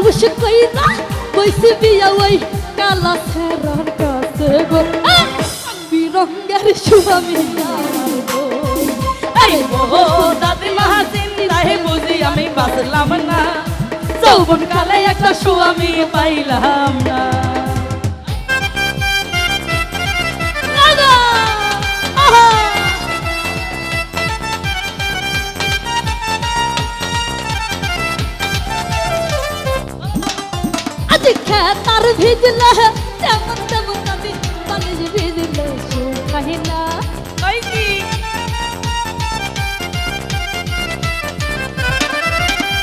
House কইরা বইসি বিয়া ওই কালা ছেড়ার কাছে গো বিরঙ্গের সুবামি এই ও দাদি মাহাসিন রাহে বুঝি আমি বাঁচলাম না যৌবন কালে একটা স্বামী পাইলাম না ভিজলে, তেমন তেমন নদী পানিজ ভিজলে শুকাহি না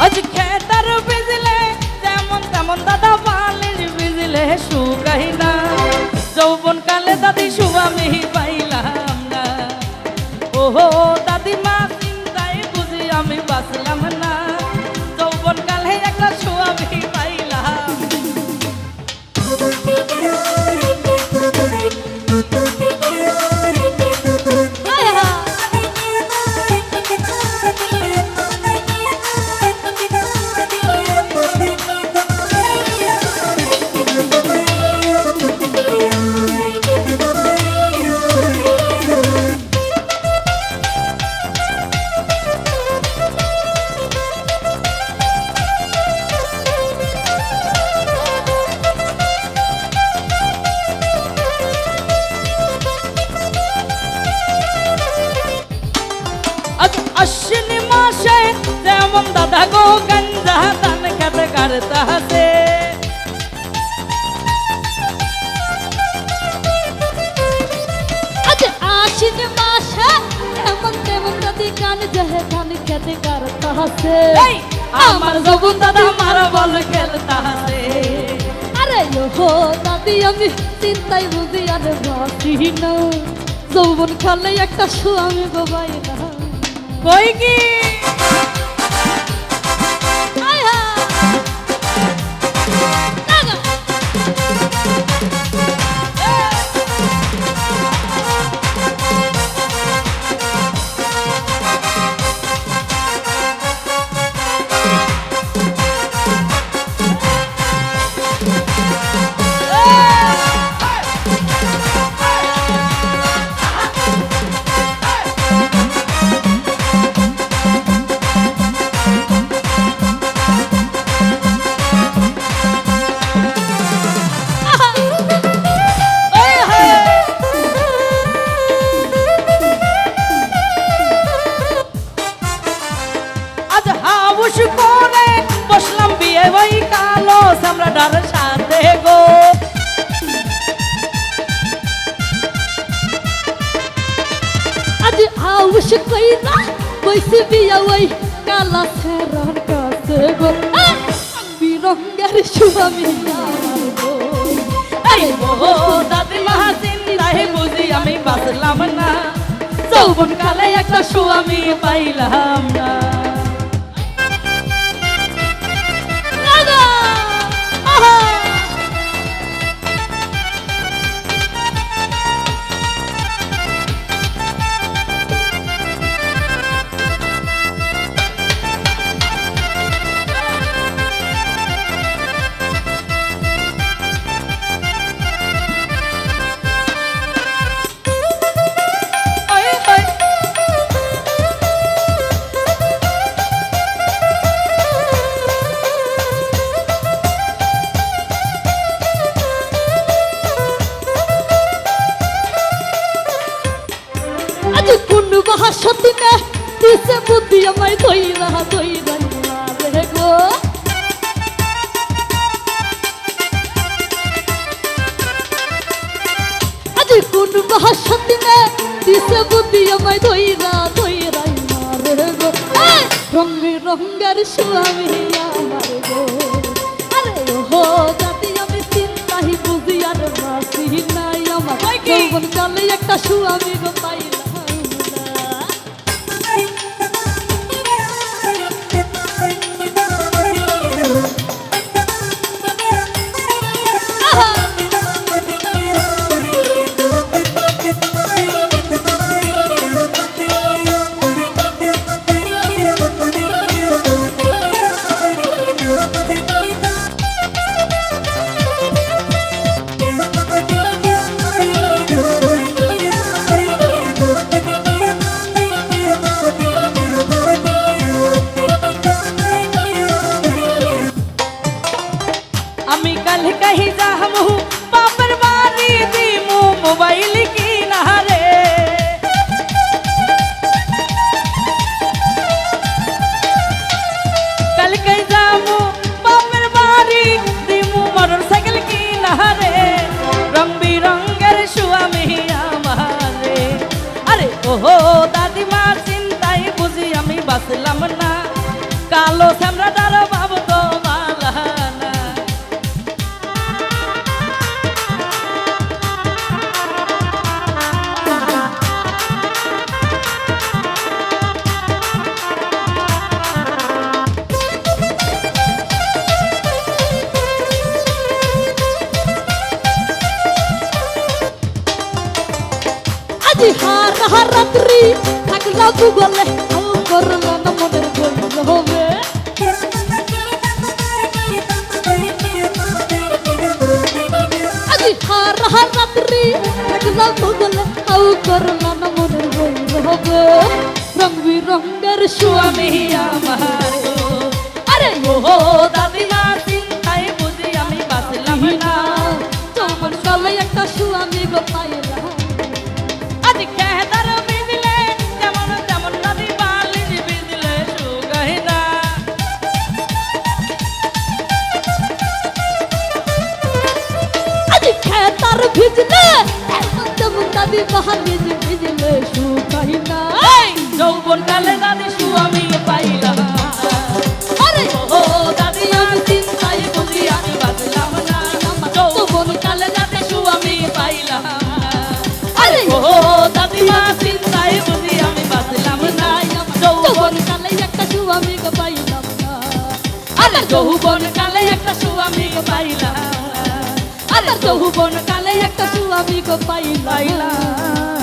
আজ খেতার বিজলে যেমন তেমন দাদা বালির বিজলে সুকাই না যৌবন কালে দাদি স্বামী যেমন দাদা গো গঞ্জা ধান খেতে হাসে। আজ আশ্বিন মাসে এমন তেমন নদী গান জহে ধান খেতে করতে হাসে। আমার যৌবন দাদা মার বল খেলতে হাসে। আরে হো দাদি আমি চিন্তাই বুঝি আর বাসি না। যৌবন খালে একটা স্বামী গোবাই না। কই কি? হাউস করে বসলাম বিয়ে ওই কালো সম্রাটার সাথে গো। আজ বইসি বিয়া ওই কালা কাছে গো। বিরঙ্গের ও দাদি মাহাসিন রাহে বুঝি আমি বাঁচলাম না। যৌবন কালে একটা স্বামী পাইলাম। আজ কোন বাহাসতি নে দিছে বুদ্ধি আমায় ধইরা ধইরা রে গো। আজ কোন বাহাসতি নে দিছে বুদ্ধি আমায় ধইরা ধইরা রে গো। রঙ্গে রঙ্গের স্বামী আমার গো। আরে ওহো জাতি আমি চিন্তাহি বুঝি আর বাসি নাই আমার? যৌবন কালে একটা স্বামী গো পাইলাম। রাত্রি থাকলা হাল করলা না মনের বই হবে। আজি হারা রাত্রি থাকলা ভূগোলে হাল করলা না মনের বই হবে। রং বিরঙ্গের স্বামী আমার। এমন তেমন দাদি বাহার ভিজ ভিজলে শুকাই না যৌবন কালে দাদি স্বামী পাইলাম আরে! ও দাদিমা চিন্তায় বুঝি আমি বাঁচলাম না। যৌবন কালে দাদি স্বামী পাইলাম আরে! ও দাদিমা চিন্তায় বুঝি আমি বাঁচলাম না। যৌবন কালে একটা স্বামী গো পাইলাম না। আরে যৌবন কালে একটা স্বামী পাইলাম। আমার যৌবন কালে একটা সুলামি গো পাইলাম